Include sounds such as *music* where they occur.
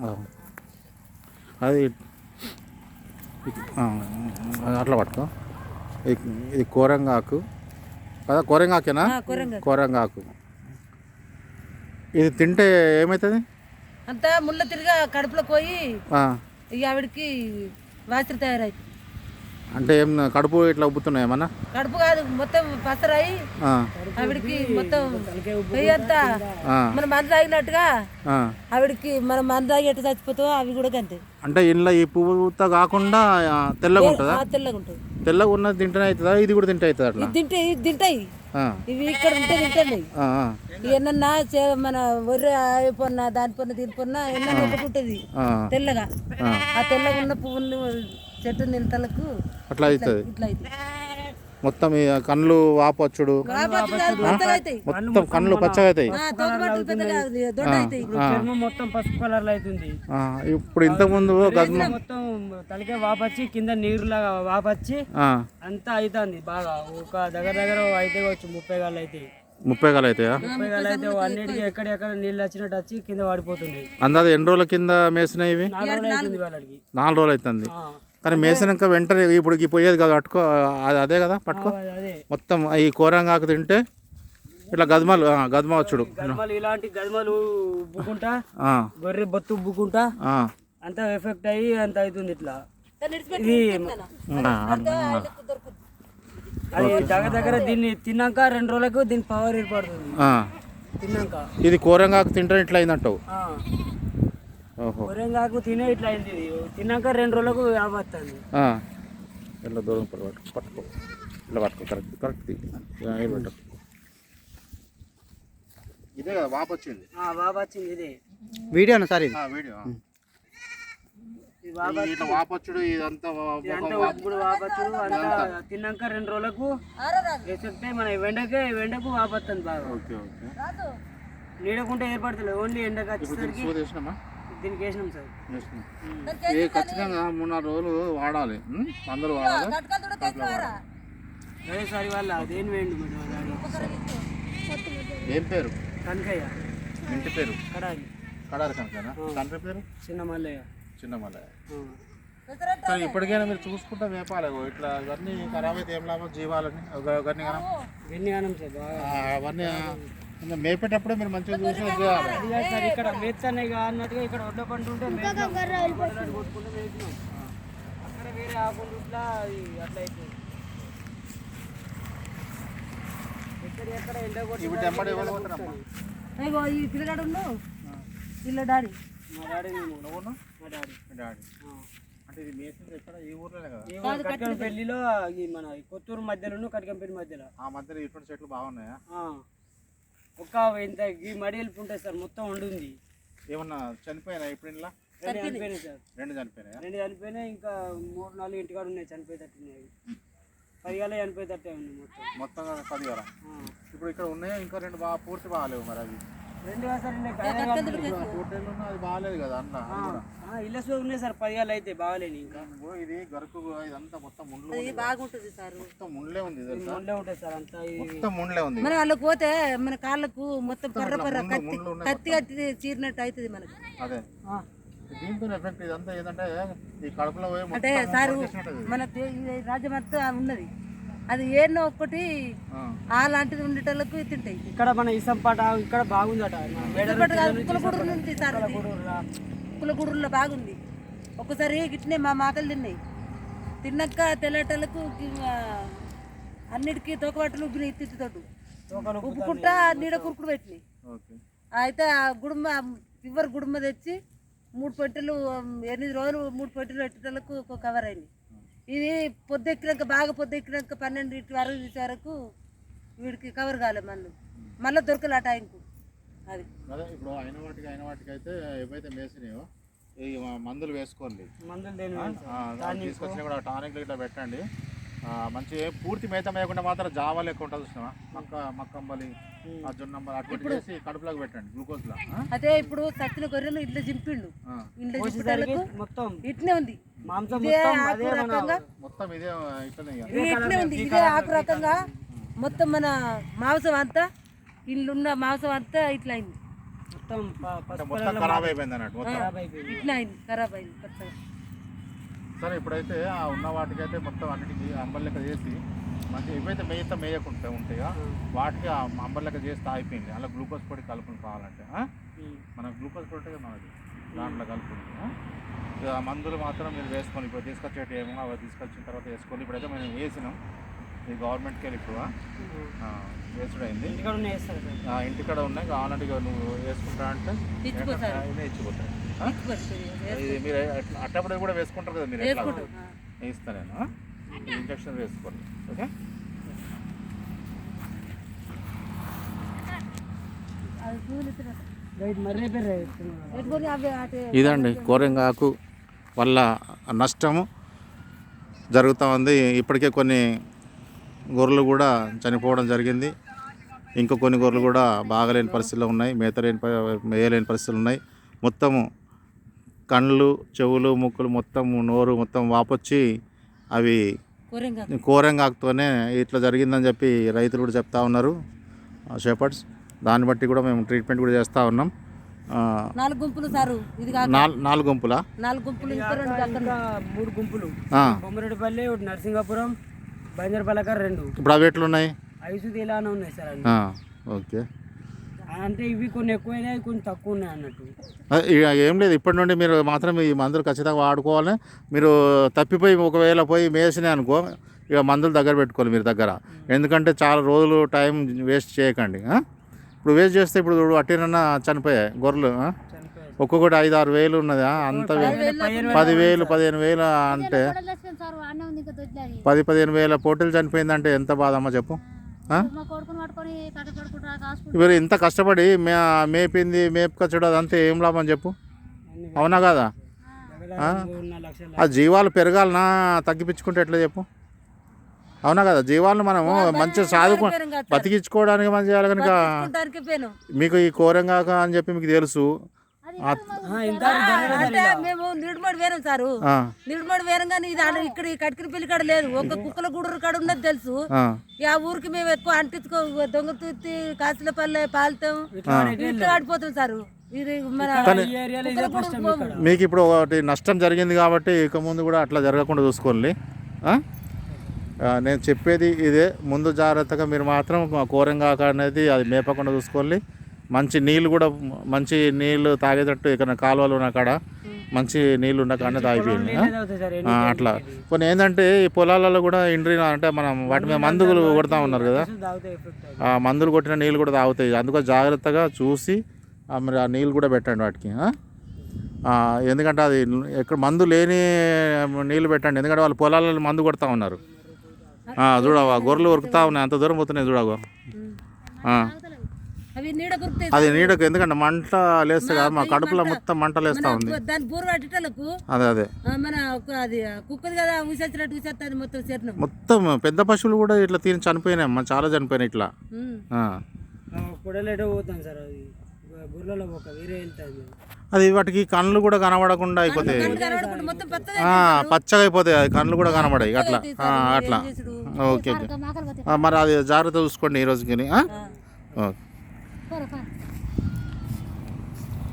ఆ. *coughs* అట్లా పట్టుకో. ఇది కోరంగాకు. కదా కోరంగాకేనా? కూరంగా కోరంగాకు. ఇది తింటే ఏమవుతుంది అంతా ముళ్ళ తిరిగా కడుపులో పోయి ఆవిడకి వాసన తయారైంది అంటే ఏం కడుపు ఇట్లా ఉబ్బుతున్నాయి ఏమన్నా? కడుపు కాదు మొత్తం పసరాయి. ఆవిడకి మొత్తం అంతా. మన మందు తాగినట్టుగా. ఆవిడకి మనం మందు తాగి ఎట్లా చచ్చిపోతావో అవి కూడా అంతే అంటే ఇంట్లో ఈ పువ్వుతో కాకుండా తెల్లగా ఉంటుందా? తెల్లగా ఉంటుంది. తెల్లగా ఉన్నది తింటేనే అవుతుందా? ఇది కూడా తింటే అవుతుంది అట్లా? తింటే ఇది తింటాయి. ఇవి ఇక్కడ ఉంటే తింటాయి. ఎన్నన్నా మన ఒర్రె అయిపోయినా దాని పొన్న దీని పొన్న ఉంటుంది ఆ. తెల్లగా. ఆ. తెల్లగా ఉన్న పువ్వుని చెట్టు నిలతలకు అట్లా అవుతుంది. మొత్తం కళ్ళు వాపొచ్చుడు. మొత్తం కళ్ళు పచ్చగా అవుతాయి. మొత్తం పసుపు కలర్లో అవుతుంది. ఆ, ఇప్పుడు ఇంతకుముందు గద్మ మొత్తం తలకే వాపచ్చి కింద నీరులాగా వాపచ్చి ఆ, అంతా అవుతుంది బాగా. ఒక దగ్గర దగ్గర అయితే కావచ్చు ముప్పై గాళ్ళు అయితే. ముప్పై కాలు అవుతాయా? ముప్పై గాళ్ళు అయితే అన్నిటికీ ఎక్కడెక్కడ నీళ్ళు వచ్చినట్టు వచ్చి కింద పడిపోతుంది. అందాజ ఎన్ని రోజుల కింద మేసినాయి ఇవి? నాలుగు రోజులు అవుతుంది కానీ మేసినాక వెంటనే ఇప్పుడు ఈ పోయేది కదా పట్టుకో అది అదే కదా పట్టుకో. అదే. మొత్తం ఈ కూరంగాకు తింటే ఇట్లా గద్మలు గద్మ వచ్చుడు. గద్మలు ఇలాంటి గద్మలు ఉబ్బుకుంటా ఆ, గొర్రె బొత్తు ఉబ్బుకుంటా ఆ, అంతా ఎఫెక్ట్ అయ్యి అంత అవుతుంది ఇట్లా. ఇది. అది దగ్గర దగ్గర దీన్ని తిన్నాక రెండు రోజులకు దీని పవర్ ఏర్పడుతుంది. ఆ. తిన్నాక. ఇది కూరంగాకు తింటే ఇట్లా అయిందంటావు. కొరంగాకు తినే ఇట్లా అయింది. తిన్నాక రెండు రోజులకు వ్యాపత్తుంది ఆ. ఇట్లా దూరం పట్టుకో పట్టుకో. ఇట్లా పట్టుకో కరెక్ట్ కరెక్ట్ పట్టుకో. ఇదే కదా వాపు వచ్చింది. బాబా వచ్చింది ఇదే. వీడియోనా సార్ ఇది? వీడియో ఇది బాబా ఇట్లా వాపొచ్చుడు ఇదంతా అంటే ఇప్పుడు వాపచ్చుడు అంతా తిన్నాక రెండు రోజులకు అయ్యి మన వెండకే వెండకు వాపత్తుంది బాగా. Okay okay. నీడకుంటే ఏర్పడతలేదు ఓన్లీ ఎండకు వచ్చేసరికి దీనికి వేసినాం సార్. ఇది ఖచ్చితంగా మూడు నాలుగు రోజులు వాడాలి? అందరూ వాడాలి? అదే సార్ వాళ్ళ దేని వేయండి ఏం పేరు? కనకయ్య. ఇంటి పేరు? కడాలి కడారి కనుకనా తండ్రి పేరు? చిన్న మల్లయ్య. చిన్న మల్లయ్య. కానీ ఇప్పటికైనా మీరు చూసుకుంటా వేపాలి ఇట్లా ఇవన్నీ ఖరాబ్ అయితే ఏం లాభం? జీవాలని అవన్నీ అవన్నీ మేపేటప్పుడే మీరు మంచిగా చూసి సార్ ఇక్కడ మేస్తానే అన్నట్టుగా ఇక్కడ ఒడ్డ పంట ఉంటే కొట్టుకుంటూ. అక్కడ వేరే ఆకుండా ఇట్లా అట్లా అయిపోయింది. ఎక్కడ ఎక్కడ ఎండ కొట్టి ఈ పిల్లగాడు ఉన్నావు డాడీ. మా డాడీ మా డాడీ. డాడీ. ఈ మన కొత్తూరు మధ్యలో కట్కంపల్లి మధ్యలో. ఆ మధ్యలో ఇటువంటి చెట్లు బాగున్నాయా? ఆ. ఒక ఇంత ఈ మడి ఉంటాయి సార్ మొత్తం వండుంది. ఏమన్నా చనిపోయినా ఇప్పుడు ఇంట్లో? రెండు చనిపోయినాయి సార్. రెండు చనిపోయినాయా? రెండు చనిపోయినాయి ఇంకా మూడు నాలుగు ఇంటికాడ ఉన్నాయి చనిపోయేటట్టున్నాయి. పదిగాలే చనిపోయేటట్టే ఉంది మొత్తం. మొత్తం పది కదా ఆ. ఇప్పుడు ఇక్కడ ఉన్నాయా? ఇంకా రెండు బాగా పూర్తి బాగాలేవు మరి అవి? అది బాగాలేదు కదా అన్న సో ఉన్నాయి సార్ పదిగాలు అయితే బాగాలేని ఇంకా. ఇది గరుకు ఇదంతా మొత్తం ముండ్లు ఇది బాగుంటుంది సార్. మొత్తం ముండ్లే ఉంది సార్ అంతా ఈ మొత్తం ముండ్లే ఉంది మన వాళ్ళకి పోతే మన కాళ్ళకు మొత్తం పర్ర పర్ర కత్తి కత్తి కత్తి చీరినట్టు అవుతుంది మనకి. అదే. ఆ. దీంతో ఎఫెక్ట్ ఇదంతా ఏంటంటే ఈ కడుపులో పోయి అంటే సారు. మన రాజ్యం అంతా ఉన్నది. అది ఏనో ఒక్కటి ఆ. ఆ లాంటిది ఉండేటోళ్ళకు తింటాయి. ఇక్కడ మన ఇసం పాట ఇక్కడ బాగుందట. మేడలు కులగూడు నుంచి సార్ ఇది. కులగూడులో బాగుంది. ఒక్కసారి గిట్నే మా మాకలు తిన్నాయి. తిన్నాక తెల్లటలకు అన్నిటికీ తోకబట్టలు ఉబ్బినాయి తిట్టుతోటి తోకలు ఉప్పుకుంటా నీడ కురుకుడు పెట్టినాయి. అయితే ఆ గుడుంబ ఫివర్ గుడుంబ తెచ్చి మూడు పెట్టెలు ఎనిమిది రోజులు మూడు పెట్టెలు పెట్టేటలకు ఒక కవర్ అయింది ఇది పొద్దెక్కినాక బాగా పొద్దెక్కినాక పన్నెండింటి వరకు వరకు వీడికి కవర్ కాలే మళ్ళీ మళ్ళీ దొరకలే ఆ టైంకు అది. అదే ఇప్పుడు అయిన వాటికి అయిన వాటికి అయితే ఏవైతే మేసినాయో ఈ మందులు వేసుకోండి. మందులు తీసుకొచ్చిన కూడా టానిక్లు ఇట్లా పెట్టండి. మంచి పూర్తి మేత మేయకుండా మాత్రం జావా లెక్క ఉంటుంది చూసినావా? మక్క మక్కంబలి ఆ జొన్నంబలి అటు చేసి కడుపులోకి పెట్టండి గ్లూకోజ్లో. అదే ఇప్పుడు సచ్చిన గొర్రెలు ఇట్లా చింపిండు. ఇంట్లో మొత్తం ఇట్నే ఉంది. మాంసం ఇదే మొత్తం ఆకు అదే మన రకంగా? మొత్తం ఇదే ఇట్లనే ఇట్నే ఉంది. ఇదే ఆకు రకంగా మొత్తం మన మాంసం అంతా ఇల్లున్న మాంసం అంతా ఇట్లా అయింది. మొత్తం ఖరాబ్ అయిపోయింది అన్నట్టు ఇట్లా అయింది ఖరాబ్ అయింది కొత్తగా సరే ఇప్పుడైతే ఆ ఉన్న వాటికైతే మొత్తం అన్నిటికీ అంబర్ లెక్క చేసి మంచి ఇవైతే మేత మేయకుంటే ఉంటాయా వాటికి ఆ అంబర్ లెక్క చేస్తే అయిపోయింది అలా గ్లూకోజ్ పొడి కలుపుని కావాలంటే ఆ? ఉమ్. మన గ్లూకోజ్ పొడి కదా మనది? దాంట్లో ఆ? మందులు మాత్రం మీరు వేసుకొని ఇప్పుడు తీసుకొచ్చేటి ఏమో అవి తీసుకొచ్చిన తర్వాత వేసుకొని ఇప్పుడైతే మేము వేసినాం. ఈ గవర్నమెంట్కి వెళ్ళి ఇప్పుడు ఆ, వేసుడైంది. ఇంటికాడ ఉన్నాయి. కావాలంటే ఇక నువ్వు వేసుకుంటా అంటే ఇచ్చిపోతాయి మీరు అట్టప్పుడు కూడా వేసుకుంటారు కదా మీరు ఎట్లా వేసుకుంటాం నేను ఇంజక్షన్ వేసుకోండి ఓకే? ఇదండి కోరెంగాకు వల్ల నష్టము జరుగుతూ ఉంది. ఇప్పటికే కొన్ని గొర్రెలు కూడా చనిపోవడం జరిగింది. ఇంకా కొన్ని గొర్రెలు కూడా బాగలేని పరిస్థితుల్లో ఉన్నాయి మేతలేని ప- మేయలేని పరిస్థితులు ఉన్నాయి. మొత్తము కళ్ళు చెవులు ముక్కులు మొత్తం నోరు మొత్తం వాపొచ్చి అవి కూరంగా కోరంగాకుతోనే ఇట్లా జరిగిందని చెప్పి రైతులు కూడా చెప్తా ఉన్నారు. షెపర్డ్స్ దాన్ని బట్టి కూడా మేము ట్రీట్మెంట్ కూడా చేస్తూ ఉన్నాం. ఆ, నాలుగు గుంపులు సారు ఇది నాలుగు గుంపులా? నాలుగు గుంపులు మూడు గుంపులు. ఆ, బొమ్మరెడ్డిపల్లి ఒకటి నరసింగాపురం బంజరపల్లకర్ రెండు. ఇప్పుడు అవి ఎట్లున్నాయి? ఇలానే ఉన్నాయి సార్ ఓకే. అంటే ఇవి కొన్ని ఎక్కువైనాయి కొన్ని తక్కువ ఉన్నాయి అన్నట్టు. అదే, ఇక ఏం లేదు. ఇప్పటి నుండి మీరు మాత్రం ఈ మందులు ఖచ్చితంగా వాడుకోవాలి మీరు తప్పిపోయి ఒకవేళ పోయి మేసినాయి అనుకో ఇక మందులు దగ్గర పెట్టుకోవాలి మీరు దగ్గర. ఎందుకంటే చాలా రోజులు టైం వేస్ట్ చేయకండి ఆ? ఇప్పుడు వేస్ట్ చేస్తే ఇప్పుడు చూడు అట్టినన్నా చనిపోయాయి గొర్రెలు ఒక్కొక్కటి ఐదు ఆరు వేలు ఉన్నది? అంత పదివేలు పదిహేను వేలు అంటే సార్ అన్నే ఉంది ఇంకా దొడ్లాది. పది పదిహేను వేల పోటీలు చనిపోయిందంటే ఎంత బాధ అమ్మ చెప్పు. ఇవరు ఇంత కష్టపడి మే మేపింది మేపుకొచ్చడు అదంతా ఏం లాభం చెప్పు? అవునా కదా? ఆ? జీవాలు పెరగాలనా? తగ్గిపించుకుంటే ఎట్లా చెప్పు? అవునా కదా? జీవాలను మనము మంచిగా సాదుకో బతికించుకోవడానికి మనం చేయాలి కనుక మీకు ఈ కోరంగాక అని చెప్పి మీకు తెలుసు. అంటే మేము నిడుమడి వేరం సారు. నిడుమడి వేరం కానీ ఇది ఇక్కడ ఈ కటికిన పెళ్ళి కాడ లేదు. ఒక కుక్కల గూడూరు కాడ ఉన్నది తెలుసు. ఆ, ఊరికి మేము ఎక్కువ అంటించుకో దొంగ తూర్తి కాసుల పల్లె పాలుతాం. ఇట్లా ఆడిపోతాం సారు. మీకు ఇప్పుడు ఒకటి నష్టం జరిగింది కాబట్టి ఇక ముందు కూడా అట్లా జరగకుండా? ఆ, నేను చెప్పేది ఇదే. ముందు జాగ్రత్తగా మీరు మాత్రం కోరంగాక అనేది అది మేపకుండా చూసుకోండి. మంచి నీళ్ళు కూడా మంచి నీళ్ళు తాగేటట్టు ఇక్కడ కాలువలు ఉన్న కాడ మంచి నీళ్ళు ఉన్న కాడనే తాగిపోయింది అట్లా. కొన్ని ఏంటంటే ఈ పొలాలలో కూడా ఇండ్రి అంటే మనం వాటి మీద మందులు కొడతా ఉన్నారు కదా. ఆ మందులు కొట్టిన నీళ్ళు కూడా తాగుతాయి. అందుకో జాగ్రత్తగా చూసి ఆ మరి ఆ నీళ్ళు కూడా పెట్టండి వాటికి ఎందుకంటే అది ఎక్కడ మందు లేని నీళ్ళు పెట్టండి. ఎందుకంటే వాళ్ళు పొలాలలో మందు కొడతా ఉన్నారు. ఆ, చూడవా గొర్రెలు ఉరుకుతా ఉన్నాయి. అంత దూరం పోతున్నాయి చూడవా. అవి నీడ కురుకుతాయి అది నీడకు ఎందుకంటే మంట లేస్తే కాదు మా కడుపులో మొత్తం మంట లేస్తూ ఉంది. దాని అదే అదే. మన అది కుక్కది కదా ఊసొచ్చినట్టు ఊసేస్తుంది మొత్తం మొత్తం పెద్ద పశువులు కూడా ఇట్లా తీరి చనిపోయినాయి అమ్మ చాలా చనిపోయినాయి ఇట్లా. పొడలేటో పోతాం సార్ అది అది వాటికి కళ్ళు కూడా కనబడకుండా అయిపోతాయి. కనబడకుండా మొత్తం పచ్చగా ఆ, పచ్చగా అయిపోతాయి అది కళ్ళు కూడా కనబడాయి అట్లా. అట్లా. Okay okay. మరి అది జాగ్రత్త చూసుకోండి ఈ రోజుకి ఆ? ఓకే పోరా, పోరా.